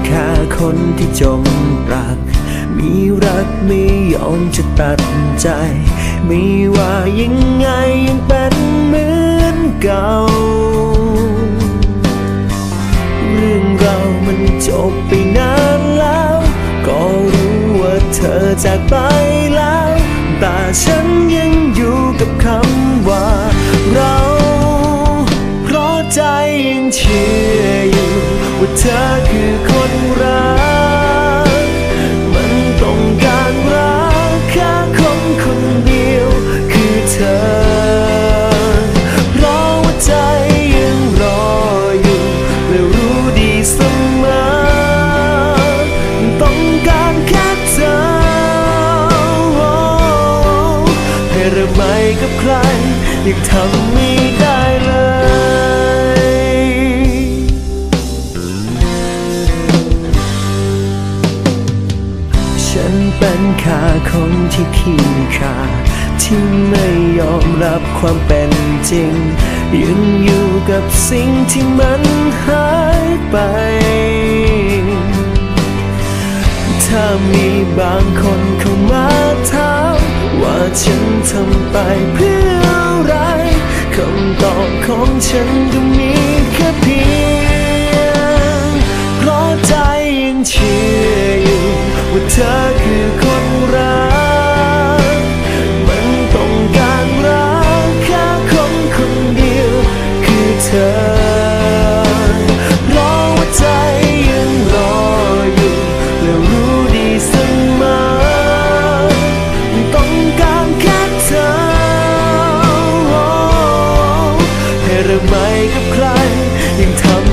คนที่จมรัก มีรักไม่ยอมจะตัดใจ ไม่ว่ายังไงยังเป็นเหมือนเก่า เรื่องเรามันจบไปนานแล้ว ก็รู้ว่าเธอจากไปแล้ว แต่ฉันยังอยู่กับคำว่าเราเพราะใจยังเชื่ออยู่ว่าเธอคือคน หม่กับใครยังทำไม่ได้เลยฉันเป็นค่าคนที่ขี้ขาที่ไม่ยอมรับความเป็นจริงยังอยู่กับสิ่งที่มันหายไป ถ้ามีบางคนเข้ามาถาม ว่าฉันทำไปเพื่ออะไรคำตอบของฉันก็มีแค่เพียงเพราะใจยังเชื่ออยู่ว่าเธอคือคน ใหม่กับใครยิ่งทำ